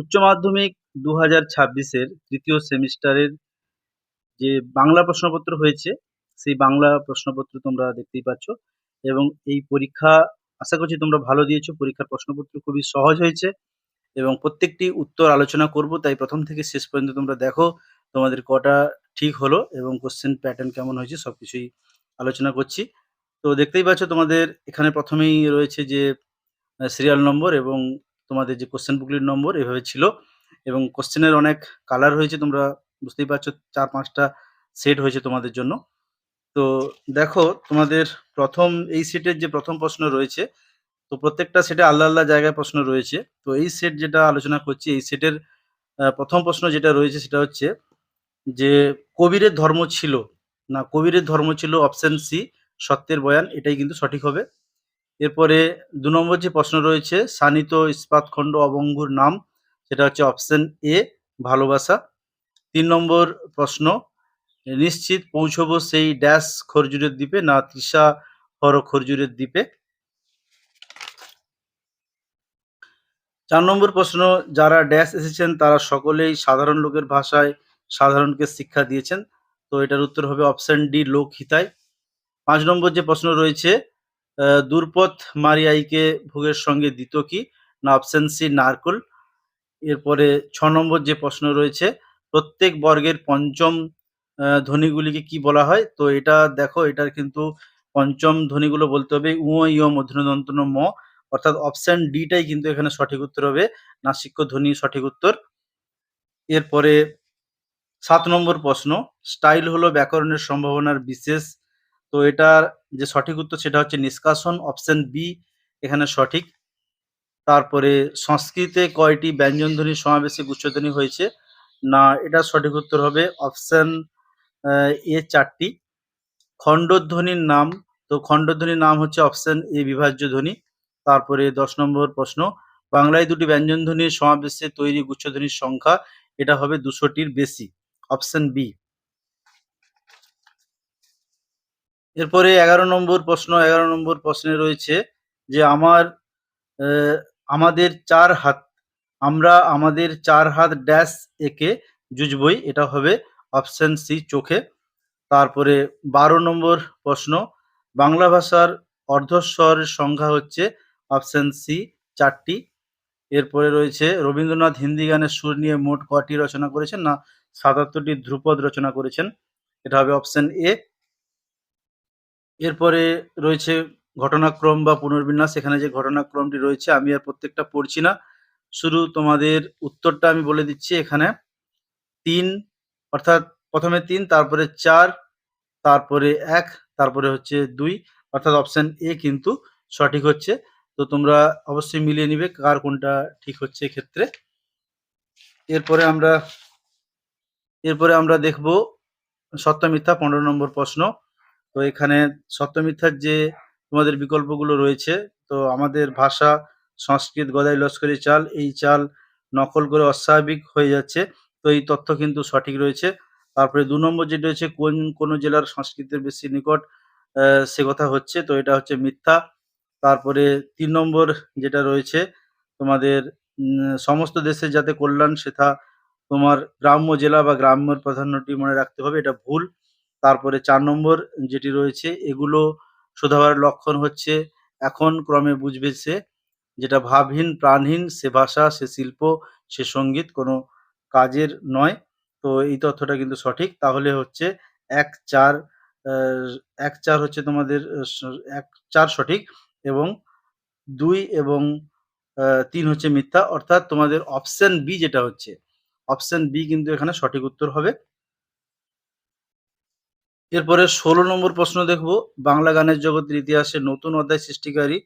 উচ্চ মাধ্যমিক দু হাজার ছাব্বিশের তৃতীয় সেমিস্টারের যে বাংলা প্রশ্নপত্র হয়েছে, সেই বাংলা প্রশ্নপত্র তোমরা দেখতেই পাচ্ছ এবং এই পরীক্ষা, আশা করছি তোমরা ভালো দিয়েছ। পরীক্ষার প্রশ্নপত্র খুবই সহজ হয়েছে এবং প্রত্যেকটি উত্তর আলোচনা করব, তাই প্রথম থেকে শেষ পর্যন্ত তোমরা দেখো তোমাদের কটা ঠিক হলো এবং কোশ্চেন প্যাটার্ন কেমন হয়েছে সব কিছুই আলোচনা করছি। তো দেখতেই পাচ্ছ তোমাদের এখানে প্রথমেই রয়েছে যে সিরিয়াল নম্বর এবং তোমাদের যে কোশ্চেন বুকলির নম্বর এভাবে ছিল এবং কোশ্চেনের অনেক কালার হয়েছে, তোমরা বুঝতেই পারছ চার পাঁচটা সেট হয়েছে তোমাদের জন্য। তো দেখো, তোমাদের প্রথম এই সেটের যে প্রথম প্রশ্ন রয়েছে, তো প্রত্যেকটা সেটে আল্লাহ আল্লাহ জায়গায় প্রশ্ন রয়েছে। তো এই সেট যেটা আলোচনা করছি, এই সেটের প্রথম প্রশ্ন যেটা রয়েছে সেটা হচ্ছে যে কবিরের ধর্ম ছিল না, কবিরের ধর্ম ছিল অপশন সি সত্যের বয়ান, এটাই কিন্তু সঠিক হবে। এরপরে দু নম্বর যে প্রশ্ন রয়েছে সানিত ইস্পাত খণ্ড অবঙ্গুর নাম, সেটা হচ্ছে অপশন এ, ভালোবাসা। তিন নম্বর প্রশ্ন, নিশ্চিত পৌঁছবো সেই ড্যাশ খরজুরের দ্বীপে না তৃষা হর খরজুরের দ্বীপে? চার নম্বর প্রশ্ন, যারা ড্যাশ এসেছেন, তারা সকলেই সাধারণ লোকের ভাষায় সাধারণকে শিক্ষা দিয়েছেন। তো এটার উত্তর হবে অপশন ডি লোক হিতায় পাঁচ নম্বর যে প্রশ্ন রয়েছে দূরপথ মারিয়াইকে ভোগের সঙ্গে দিত কি? না অপশন সি নারকোল। এরপরে ছ নম্বর যে প্রশ্ন রয়েছে, প্রত্যেক বর্গের পঞ্চম ধ্বনিগুলিকে কি বলা হয়? তো এটা দেখো, এটার কিন্তু পঞ্চম ধ্বনিগুলো বলতে হবে, উ ইয় মধ্যনদন্ত ম। অর্থাৎ অপশন ডিটাই কিন্তু এখানে সঠিক উত্তর হবে, নাসিক্য ধ্বনি সঠিক উত্তর। এরপরে সাত নম্বর প্রশ্ন, স্টাইল হলো ব্যাকরণের সম্ভাবনার বিশেষ, তো এটার যে সঠিক উত্তর সেটা হচ্ছে নিষ্কাশন অপশন বি এখানে সঠিক। তারপরে সংস্কৃতে কয়টি ব্যঞ্জনধ্বনি সমাবেশে গুচ্ছধ্বনি হয়েছে? না, এটা সঠিক উত্তর হবে অপশন এ চারটি। খণ্ডধ্বনির নাম, তো খণ্ডধ্বনির নাম হচ্ছে অপশন এ বিভাজ্য ধ্বনি। তারপরে দশ নম্বর প্রশ্ন, বাংলায় দুটি ব্যঞ্জনধ্বনির সমাবেশে তৈরি গুচ্ছধ্বনির সংখ্যা, এটা হবে দুশোটির বেশি। অপশন বি এরপরে এগারো নম্বর প্রশ্ন, এগারো নম্বর প্রশ্নে রয়েছে যে আমার আমাদের চার হাত, আমরা আমাদের চার হাত ড্যাশ একে জুজবই এটা হবে অপশন সি চোখে। তারপরে বারো নম্বর প্রশ্ন, বাংলা ভাষার অর্ধস্বরের সংখ্যা হচ্ছে অপশন সি চারটি। এরপরে রয়েছে, রবীন্দ্রনাথ হিন্দি গানের সুর নিয়ে মোট কটি রচনা করেছেন না সাতাত্তরটি ধ্রুপদ রচনা করেছেন? এটা হবে অপশন এ এরপরে রয়েছে ঘটনাক্রম বা পুনর্বিন্যাস। এখানে যে ঘটনাক্রমটি রয়েছে, আমি আর প্রত্যেকটা পড়ছি না। শুধু তোমাদের উত্তরটা আমি বলে দিচ্ছি এখানে। তিন, অর্থাৎ প্রথমে তিন, তারপরে চার, তারপরে এক, তারপরে হচ্ছে দুই, অর্থাৎ অপশন এ কিন্তু সঠিক হচ্ছে। তো তোমরা অবশ্যই মিলিয়ে নিবে কার কোনটা ঠিক হচ্ছে এক্ষেত্রে। এরপরে আমরা এরপরে আমরা দেখব সত্য মিথ্যা পনেরো নম্বর প্রশ্ন। তো এখানে সত্য মিথ্যার যে তোমাদের বিকল্পগুলো রয়েছে, তো আমাদের ভাষা, সংস্কৃত, গদাই, লস্করি চাল, এই চাল নকল করে অস্বাভাবিক হয়ে যাচ্ছে। তো এই তথ্য কিন্তু সঠিক রয়েছে। তারপরে দু নম্বর যেটা রয়েছে, কোন কোন জেলার সংস্কৃতির বেশি নিকট সে কথা হচ্ছে। তো এটা হচ্ছে মিথ্যা। তারপরে তিন নম্বর যেটা রয়েছে, তোমাদের সমস্ত দেশের যাতে কল্যাণ সেটা তোমার গ্রাম্য জেলা বা গ্রাম্যর প্রাধান্যটি মনে রাখতে হবে, এটা ভুল। তারপরে চার নম্বর যেটি রয়েছে, এগুলো শোধাবার লক্ষণ হচ্ছে, এখন ক্রমে বুঝবে সে যেটা ভাবহীন, প্রাণহীন, সে ভাষা, সে শিল্প, সে সংগীত কোনো কাজের নয়। তো এই তথ্যটা কিন্তু সঠিক। তাহলে হচ্ছে এক চার এক চার হচ্ছে তোমাদের, এক চার সঠিক এবং দুই এবং তিন হচ্ছে মিথ্যা। অর্থাৎ তোমাদের অপশন বি যেটা হচ্ছে অপশন বি কিন্তু এখানে সঠিক উত্তর হবে। এরপরে ষোলো নম্বর প্রশ্ন দেখব। বাংলা গানের জগতের ইতিহাসে নতুন অধ্যায় সৃষ্টিকারী।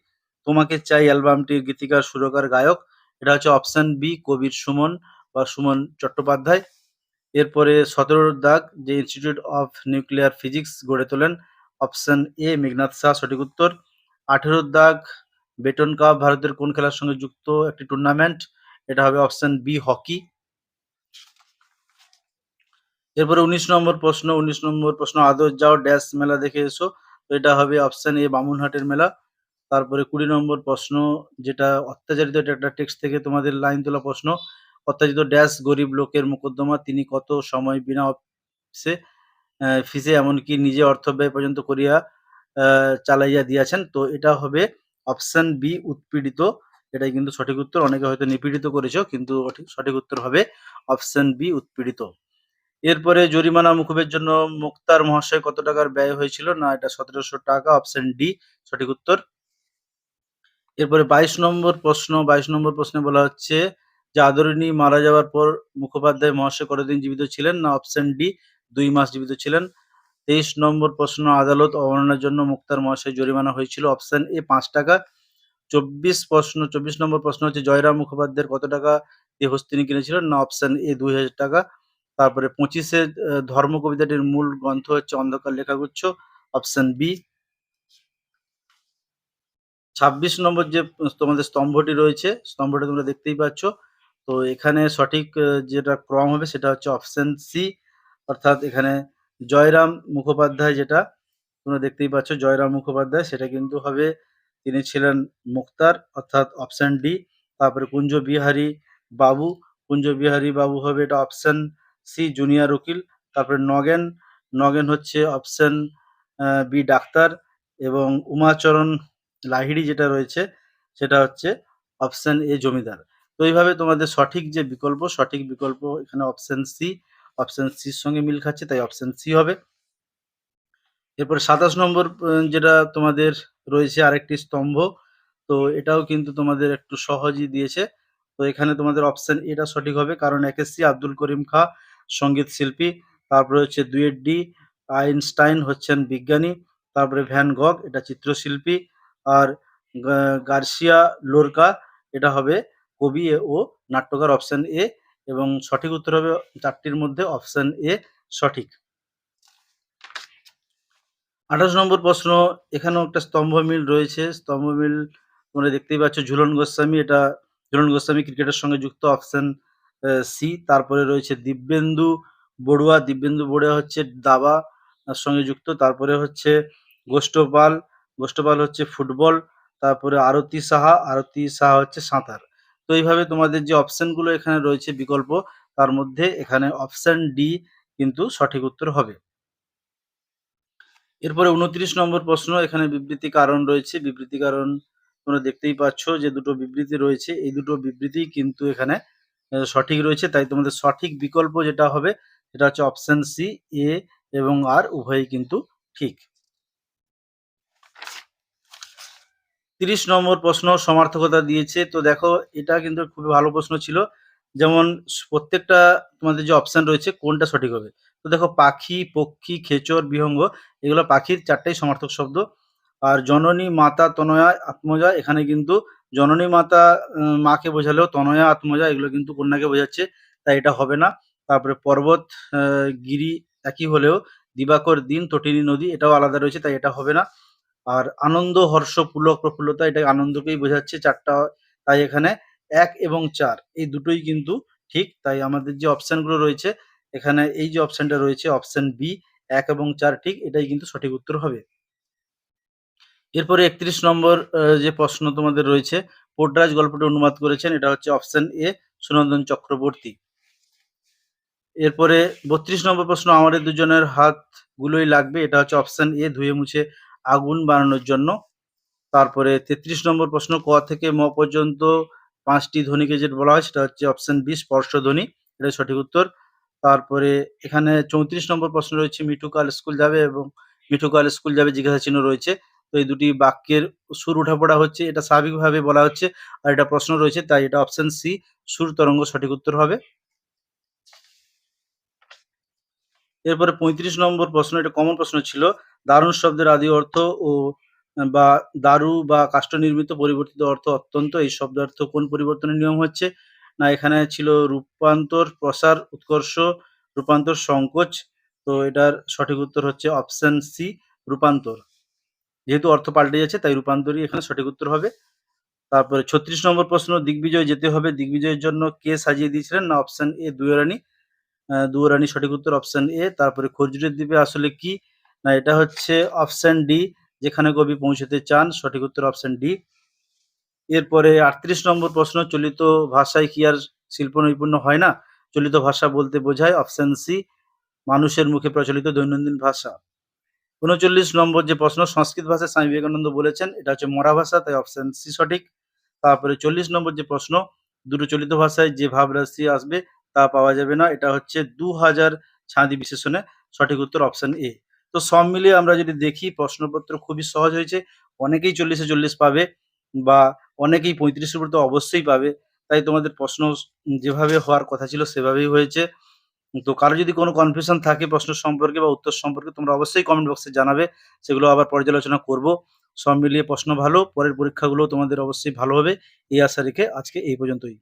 তোমাকে চাই অ্যালবামটির গীতিকার, সুরকার, গায়ক। এটা হচ্ছে অপশন বি, কবির সুমন বা সুমন চট্টোপাধ্যায়। এরপরে সতেরোর দাগ, যে ইনস্টিটিউট অফ নিউক্লিয়ার ফিজিক্স গড়ে তোলেন। অপশান এ, মেঘনাথ শাহ, সঠিক উত্তর। আঠেরোর দাগ, বেটন কাপ, ভারতের কোন খেলার সঙ্গে যুক্ত একটি টুর্নামেন্ট এটা হবে অপশান বি, হকি। এরপরে উনিশ নম্বর প্রশ্ন, উনিশ নম্বর প্রশ্ন, আদর যাও, ড্যাশ মেলা দেখে এসো। তো এটা হবে অপশন এ বামুনহাটের মেলা। তারপরে কুড়ি নম্বর প্রশ্ন, যেটা অত্যাচারিত একটা টেক্সট থেকে তোমাদের লাইন তোলা প্রশ্ন। অত্যাচারিত ড্যাশ গরিব লোকের মোকদ্দমা, তিনি কত সময় বিনা অফিসে ফিসে এমনকি নিজে অর্থ ব্যয় পর্যন্ত করিয়া চালাইয়া দিয়াছেন। তো এটা হবে অপশন বি উৎপীড়িত। এটাই কিন্তু সঠিক উত্তর। অনেকে হয়তো নিপীড়িত করেছ, কিন্তু সঠিক উত্তর হবে অপশন বি উৎপীড়িত। এরপরে জরিমানা মুকুবের জন্য মুক্তার মহাশয় কত টাকার ব্যয় হয়েছিল? না, এটা সতেরোশো টাকা অপশন ডি সঠিক উত্তর। এরপরে বাইশ নম্বর প্রশ্ন, বাইশ নম্বর প্রশ্নে বলা হচ্ছে, যে আদরিণী মারা যাওয়ার পর মুখোপাধ্যায় মহাশয় কতদিন জীবিত ছিলেন? না অপশন ডি দুই মাস জীবিত ছিলেন। তেইশ নম্বর প্রশ্ন, আদালত অবমাননার জন্য মুক্তার মহাশয় জরিমানা হয়েছিল অপশন এ পাঁচ টাকা। চব্বিশ প্রশ্ন, চব্বিশ নম্বর প্রশ্ন হচ্ছে, জয়রাম মুখোপাধ্যায়ের কত টাকা দিয়ে হস্তিনী কিনেছিলেন? না অপশন এ দুই হাজার টাকা। তারপরে পঁচিশে ধর্ম কবিতাটির মূল গ্রন্থ হচ্ছে অন্ধকার লেখাগুচ্ছ, অপশন বি। ছাব্বিশ নম্বর যে তোমাদের স্তম্ভটি রয়েছে, স্তম্ভটা তোমরা দেখতেই পাচ্ছ। তো এখানে সঠিক যেটা ক্রম হবে সেটা হচ্ছে অপশন সি। অর্থাৎ এখানে জয়রাম মুখোপাধ্যায় যেটা, তোমরা দেখতেই পাচ্ছ জয়রাম মুখোপাধ্যায়, সেটা কিন্তু হবে তিনি ছিলেন মুক্তার, অর্থাৎ অপশন ডি। তারপরে কুঞ্জ বিহারী বাবু, কুঞ্জ বিহারী বাবু হবে এটা অপশন সি জুনিয়র উকিল, তারপরে নগেন নগেন হচ্ছে অপশন বি ডাক্তার এবং উমাচরণ লাহিড়ি যেটা রয়েছে, সেটা হচ্ছে অপশন এ জমিদার। তো এইভাবে তোমাদের সঠিক যে বিকল্প, সঠিক বিকল্প এখানে অপশন সি অপশন সির সঙ্গে মিল খাচ্ছে, তাই অপশন সি হবে। এরপরে সাতাশ নম্বর যেটা তোমাদের রয়েছে আরেকটি স্তম্ভ, তো এটাও কিন্তু তোমাদের একটু সহজই দিয়েছে। তো এখানে তোমাদের অপশন এটা সঠিক হবে, কারণ একেসি আব্দুল করিম খা সংগীত শিল্পী, তারপরে হচ্ছে দুয়েট ডি আইনস্টাইন হচ্ছেন বিজ্ঞানী, তারপরে ভ্যান গগ, এটা চিত্রশিল্পী, আর গার্সিয়া লোরকা, এটা হবে কবি ও নাট্যকার অপশন এ, এবং সঠিক উত্তর হবে চারটির মধ্যে অপশন এ সঠিক। আঠাশ নম্বর প্রশ্ন, এখানেও একটা স্তম্ভ মিল রয়েছে, স্তম্ভ মিল তোমরা দেখতেই পাচ্ছ ঝুলন গোস্বামী, এটা ঝুলন গোস্বামী ক্রিকেটের সঙ্গে যুক্ত অপশন সি, তারপরে রয়েছে দিব্যেন্দু বড়ুয়া। দিব্যেন্দু বড়ুয়া হচ্ছে দাবা সঙ্গে যুক্ত। তারপরে হচ্ছে গোষ্ঠপাল গোষ্ঠপাল হচ্ছে ফুটবল, তারপরে আরতি সাহা আরতি সাহা হচ্ছে সাঁতার। তো এইভাবে তোমাদের যে অপশানগুলো এখানে রয়েছে বিকল্প, তার মধ্যে এখানে অপশান ডি কিন্তু সঠিক উত্তর হবে। এরপরে উনত্রিশ নম্বর প্রশ্ন, এখানে বিবৃতি কারণ রয়েছে। বিবৃতি কারণ তোমরা দেখতেই পাচ্ছ যে দুটো বিবৃতি রয়েছে। এই দুটো বিবৃতি কিন্তু এখানে সঠিক রয়েছে, তাই তোমাদের সঠিক বিকল্প যেটা হবে, সেটা হচ্ছে অপশন সি এ এবং আর উভয়ই কিন্তু ঠিক। তিরিশ নম্বর প্রশ্ন সমার্থকতা দিয়েছে, তো দেখো এটা কিন্তু খুবই ভালো প্রশ্ন ছিল। যেমন প্রত্যেকটা তোমাদের যে অপশন রয়েছে, কোনটা সঠিক হবে? তো দেখো পাখি, পক্ষী, খেচর, বিহঙ্গ, এগুলো পাখির চারটাই সমার্থক শব্দ। আর জননী, মাতা, তনয়া, আত্মজা, এখানে কিন্তু জননী মাতা মাকে বোঝালেও তনয়া আত্মজা এগুলো কিন্তু কন্যাকে বোঝাচ্ছে, তাই এটা হবে না। তারপরে পর্বত গিরি একই হলেও দিবাকর দিন, তটিনী নদী এটাও আলাদা রয়েছে, তাই এটা হবে না। আর আনন্দ, হর্ষ, পুলক, প্রফুল্লতা এটা আনন্দকেই বোঝাচ্ছে চারটা, তাই এখানে এক এবং চার, এই দুটোই কিন্তু ঠিক। তাই আমাদের যে অপশানগুলো রয়েছে, এখানে এই যে অপশানটা রয়েছে, অপশান বি, এক এবং চার ঠিক, এটাই কিন্তু সঠিক উত্তর হবে। এরপরে একত্রিশ নম্বর যে প্রশ্ন তোমাদের রয়েছে, পোটরাজ গল্পটি অনুবাদ করেছেন, এটা হচ্ছে অপশন এ, সুনন্দন চক্রবর্তী। এরপরে বত্রিশ নম্বর প্রশ্ন, আমাদের দুজনের হাতগুলোই লাগবে, এটা হচ্ছে অপশন এ, ধুয়ে মুছে আগুন বানানোর জন্য। তারপরে তেত্রিশ নম্বর প্রশ্ন, ক থেকে ম পর্যন্ত পাঁচটি ধ্বনিকে যেটা বলা হয়, সেটা হচ্ছে অপশন বি, স্পর্শ ধ্বনি, এটা সঠিক উত্তর। তারপরে এখানে চৌত্রিশ নম্বর প্রশ্ন রয়েছে মিঠু কাল স্কুল যাবে এবং মিঠু কাল স্কুল যাবে জিজ্ঞাসা চিহ্ন রয়েছে। তো এই দুটি বাক্যের সুর উঠাপড়া হচ্ছে, এটা স্বাভাবিকভাবে বলা হচ্ছে, আর এটা প্রশ্ন রয়েছে, তাই এটা অপশন সি সুর তরঙ্গ সঠিক উত্তর হবে। এরপরে পঁয়ত্রিশ নম্বর প্রশ্ন, এটা কমন প্রশ্ন ছিল, দারুণ শব্দের আদি অর্থ ও, বা দারু বা কাষ্ঠ নির্মিত পরিবর্তিত অর্থ অত্যন্ত, এই শব্দার্থ কোন পরিবর্তনের নিয়ম হচ্ছে? না, এখানে ছিল রূপান্তর, প্রসার, উৎকর্ষ, রূপান্তর, সংকোচ, তো এটার সঠিক উত্তর হচ্ছে অপশন সি রূপান্তর। যেহেতু অর্থ পাল্টে যাচ্ছে, তাই রূপান্তরই এখানে সঠিক উত্তর হবে। তারপরে ছত্রিশ নম্বর প্রশ্ন, দিগ্বিজয় যেতে হবে। দিগ্বিজয়ের জন্য কে সাজিয়ে দিয়েছিলেন? না অপশন এ দুয়োরানী। দুয়োরানী সঠিক উত্তর অপশন এ তারপরে খজুরের দ্বীপে আসলে কি? না, এটা হচ্ছে অপশন ডি যেখানে কবি পৌঁছতে চান, সঠিক উত্তর অপশন ডি এরপরে আটত্রিশ নম্বর প্রশ্ন, চলিত ভাষায় কি আর শিল্প নৈপুণ্য হয় না? চলিত ভাষা বলতে বোঝায় অপশন সি মানুষের মুখে প্রচলিত দৈনন্দিন ভাষা। উনচল্লিশ নম্বর যে প্রশ্ন, সংস্কৃত ভাষায় স্বামী বিবেকানন্দ বলেছেন, এটা হচ্ছে মরা ভাষা, তাই অপশন সি সঠিক। তারপরে চল্লিশ নম্বর যে প্রশ্ন দুটো চলিত ভাষায় যে ভাব রাশি আসবে তা পাওয়া যাবে না, এটা হচ্ছে দু হাজার ছাঁদি বিশেষণে সঠিক উত্তর অপশন এ তো সব মিলিয়ে আমরা যদি দেখি, প্রশ্নপত্র খুবই সহজ হয়েছে, অনেকেই চল্লিশে চল্লিশ পাবে বা অনেকেই পঁয়ত্রিশের উপর তো অবশ্যই পাবে, তাই তোমাদের প্রশ্ন যেভাবে হওয়ার কথা ছিল সেভাবেই হয়েছে। তো কারও যদি কোনো কনফিউশন থাকে প্রশ্ন সম্পর্কে বা উত্তর সম্পর্কে, তোমরা অবশ্যই কমেন্ট বক্সে জানাবে। সেগুলো আবার পর্যালোচনা করব। সব মিলিয়ে প্রশ্ন ভালো, পরের পরীক্ষাগুলো তোমাদের অবশ্যই ভালো হবে। এই আশা রেখে আজকে এই পর্যন্তই।